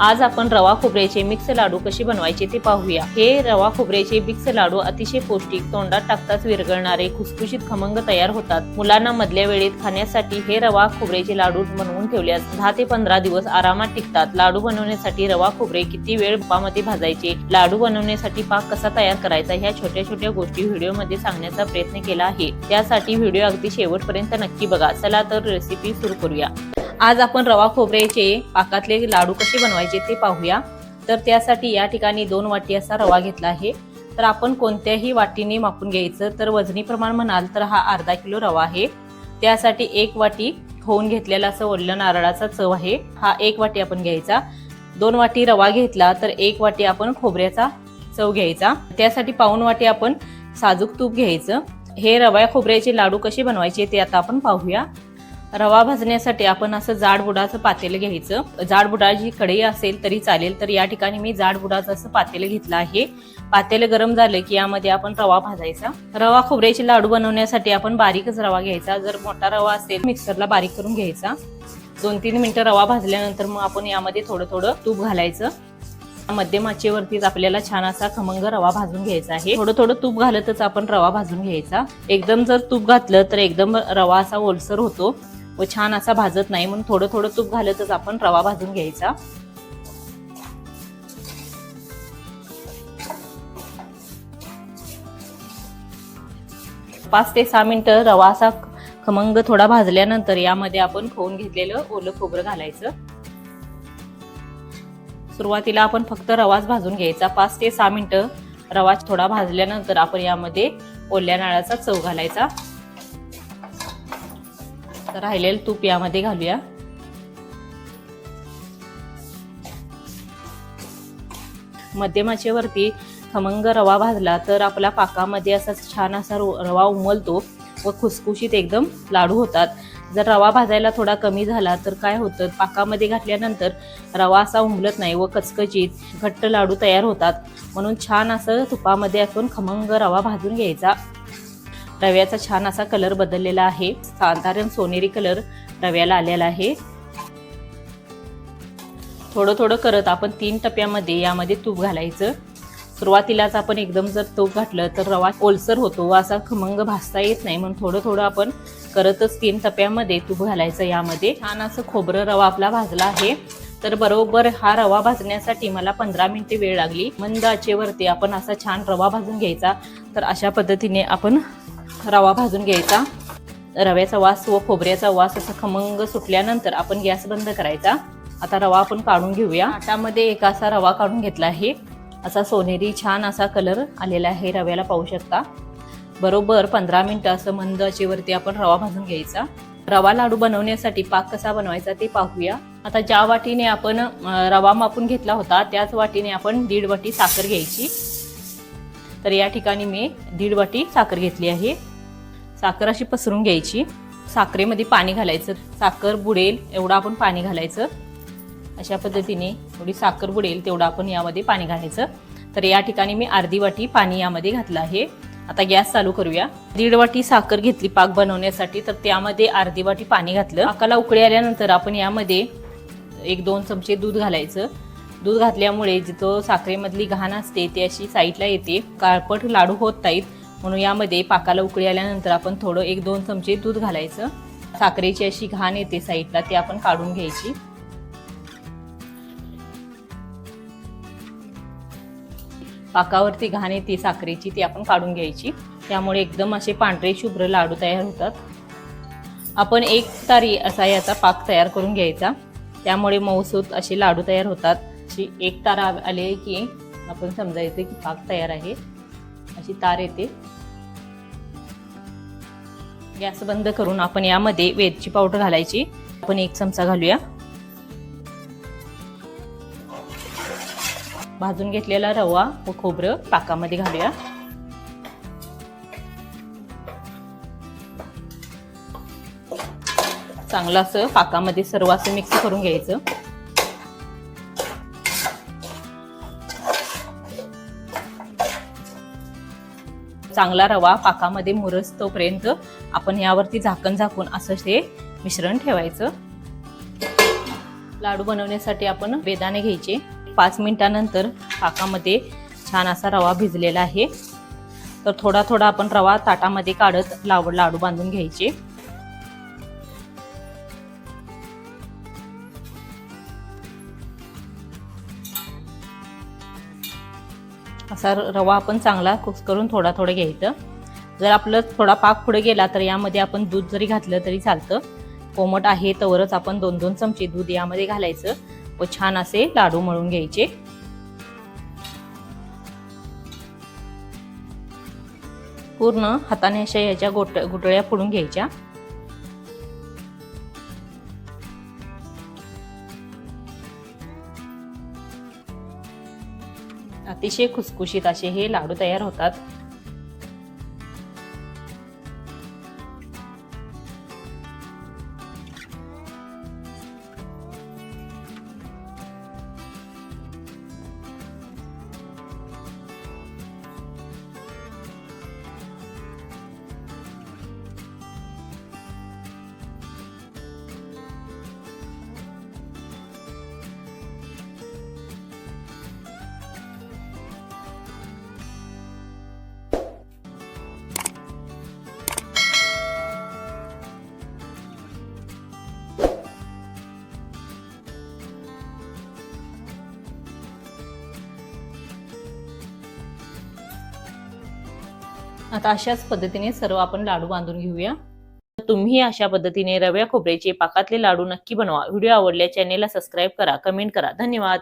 आज आपण रवा खोबऱ्याचे मिक्स लाडू कसे बनवायचे ते पाहूया. हे रवा खोबऱ्याचे मिक्स लाडू अतिशय पौष्टिक तोंडात टाकताच विरघळणारे खुसखुशीत खमंग तयार होतात. मुलांना मधल्या वेळेत खाण्यासाठी हे रवा खोबऱ्याचे लाडू बनवून ठेवल्यास दहा ते पंधरा दिवस आरामात टिकतात. लाडू बनवण्यासाठी रवा खोबरे किती वेळ तुपामध्ये भाजायचे? लाडू बनवण्यासाठी पाक कसा तयार करायचा? ह्या छोट्या छोट्या गोष्टी व्हिडिओमध्ये सांगण्याचा प्रयत्न केला आहे. त्यासाठी व्हिडिओ अगदी शेवटपर्यंत नक्की बघा. चला तर रेसिपी सुरू करूया. आज आपण रवा खोबऱ्याचे पाकातले लाडू कसे बनवायचे ते पाहूया. तर त्यासाठी या ठिकाणी दोन वाटी असा रवा घेतला आहे. तर आपण कोणत्याही वाटीने मापून घ्यायचं तर वजनी प्रमाण म्हणाल तर हा अर्धा किलो रवा आहे. त्यासाठी एक वाटी होऊन घेतलेला असं ओढलं नारळाचा चव आहे. हा एक वाटी आपण घ्यायचा. दोन वाटी रवा घेतला तर एक वाटी आपण खोबऱ्याचा चव घ्यायचा. त्यासाठी पाऊन वाटी आपण साजूक तूप घ्यायचं. हे रवा खोबऱ्याचे लाडू कसे बनवायचे ते आता आपण पाहूया. रवा भाजण्यासाठी आपण असं जाड बुडाचं पातेलं घ्यायचं. जाड बुडाची कढई असेल तरी चालेल तर या ठिकाणी मी जाड बुडाचं असं पातेलं घेतलं आहे. पातेलं गरम झालं की यामध्ये आपण रवा भाजायचा. रवा खोबऱ्याचे लाडू बनवण्यासाठी आपण बारीकच रवा घ्यायचा. जर मोठा रवा असेल मिक्सरला बारीक करून घ्यायचा. दोन तीन मिनटं रवा भाजल्यानंतर मग आपण यामध्ये थोडं थोडं तूप घालायचं. मध्यम आचेवरतीच आपल्याला छान असा खमंग रवा भाजून घ्यायचा आहे. थोडं थोडं तूप घालतच आपण रवा भाजून घ्यायचा. एकदम जर तूप घातलं तर एकदम रवा असा ओलसर होतो. व छान असा भाजत नाही. म्हणून थोडं थोडं तूप घालतच आपण रवा भाजून घ्यायचा. पाच ते सहा मिनिटं रवा असा खमंग थोडा भाजल्यानंतर यामध्ये आपण खोवून घेतलेलं ओलं खोबरं घालायचं. सुरुवातीला आपण फक्त रवाच भाजून घ्यायचा. पाच ते सहा मिनिटं रवा थोडा भाजल्यानंतर आपण यामध्ये ओल्या नाळाचा चव घालायचा. तर राहिलेलं तूप यामध्ये घालूया. मध्यमाचेवरती खमंग रवा भाजला तर आपला पाकामध्ये असा छान असा रो- रवा उमलतो व खुसखुशीत एकदम लाडू होतात. जर रवा भाजायला थोडा कमी झाला तर काय होतं? पाकामध्ये घातल्यानंतर रवा असा उमलत नाही व कचकचीत घट्ट लाडू तयार होतात. म्हणून छान असं तुपामध्ये आपण खमंग रवा भाजून घ्यायचा. रव्याचा छान असा कलर बदललेला आहे. साधारण सोनेरी कलर रव्याला आलेला आहे. थोडं थोडं करत आपण तीन टप्प्यामध्ये यामध्ये तूप घालायचं. सुरुवातीलाच आपण एकदम जर तूप घातलं तर रवा ओलसर होतो व असा खमंग भाजता येत नाही. म्हणून थोडं थोडं आपण करतच तीन टप्प्यामध्ये तूप घालायचं यामध्ये. छान असं खोबरं रवा आपला भाजला आहे. तर बरोबर हा रवा भाजण्यासाठी मला पंधरा मिनिटे वेळ लागली. मंद आचेवरती आपण असा छान रवा भाजून घ्यायचा. तर अशा पद्धतीने आपण रवा भाजून घ्यायचा. रव्याचा वास व खोबऱ्याचा वास असा खमंग सुटल्यानंतर आपण गॅस बंद करायचा. आता रवा आपण काढून घेऊया. आटामध्ये एक असा रवा काढून घेतला आहे. असा सोनेरी छान असा कलर आलेला आहे. रव्याला पाहू शकता. बरोबर पंधरा मिनटं असं मंद आचेवरती आपण रवा भाजून घ्यायचा. रवा लाडू बनवण्यासाठी पाक कसा बनवायचा ते पाहूया. आता ज्या वाटीने आपण रवा मापून घेतला होता त्याच वाटीने आपण दीड वाटी साखर घ्यायची. तर या ठिकाणी मी दीड वाटी साखर घेतली आहे. साखर अशी पसरून घ्यायची. साखरेमध्ये पाणी घालायचं. साखर बुडेल एवढं आपण पाणी घालायचं. अशा पद्धतीने थोडी साखर बुडेल तेवढं आपण यामध्ये पाणी घालायचं. तर या ठिकाणी मी अर्धी वाटी पाणी यामध्ये घातलं आहे. आता गॅस चालू करूया. दीड वाटी साखर घेतली पाक बनवण्यासाठी तर त्यामध्ये अर्धी वाटी पाणी घातलं. पाकाला उकळी आल्यानंतर आपण यामध्ये एक दोन चमचे दूध घालायचं. दूध घातल्यामुळे जिथं साखरेमधली घाण असते ती अशी साईडला येते. काळपट लाडू होत नाहीत. म्हणून यामध्ये पाकाला उकळी आल्यानंतर आपण थोडं एक दोन चमचे दूध घालायचं. साखरेची अशी घाण येते साईडला ती आपण काढून घ्यायची. पाकावरती घाण येते साखरेची ती आपण काढून घ्यायची. त्यामुळे एकदम असे पांढरे शुभ्र लाडू तयार होतात. आपण एक तारी असा याचा पाक तयार करून घ्यायचा. त्यामुळे मऊसूत असे लाडू तयार होतात. अशी एक तार आले की आपण समजायचं की पाक तयार आहे. अशी तार येते. गॅस बंद करून आपण यामध्ये वेलची पावडर घालायची. आपण एक चमचा घालूया. भाजून घेतलेला रवा व खोबरं पाकामध्ये घालूया. चांगलं असं पाकामध्ये सर्व असं मिक्स करून घ्यायचं. चांगला रवा पाकामध्ये मुरस तोपर्यंत आपण यावरती झाकण झाकून असं ते मिश्रण ठेवायचं. लाडू बनवण्यासाठी आपण बेदाणे घ्यायचे. पाच मिनिटानंतर पाकामध्ये छान असा रवा भिजलेला आहे. तर थोडा थोडा आपण रवा ताटामध्ये काढत लाव लाडू बांधून घ्यायचे. असा रवा आपण चांगला कुस करून थोडा थोडा घ्यायचं. जर आपलं थोडा पाक पुढे गेला तर यामध्ये आपण दूध जरी घातलं तरी चालतं. कोमट आहे तवरच आपण दोन दोन चमचे दूध यामध्ये घालायचं. व छान असे लाडू मळून घ्यायचे. पूर्ण हाताने अशा याच्या गोट गुटळ्या फोडून घ्यायच्या. अतिशय खुसखुशीत असे हे लाडू तयार होतात. आता अशाच पद्धतीने सर्व आपण लाडू बांधून घेऊया. तुम्ही अशा पद्धतीने रव्या खोबऱ्याचे पाकातले लाडू नक्की बनवा. व्हिडिओ आवडल्या चॅनेलला सबस्क्राईब करा कमेंट करा. धन्यवाद.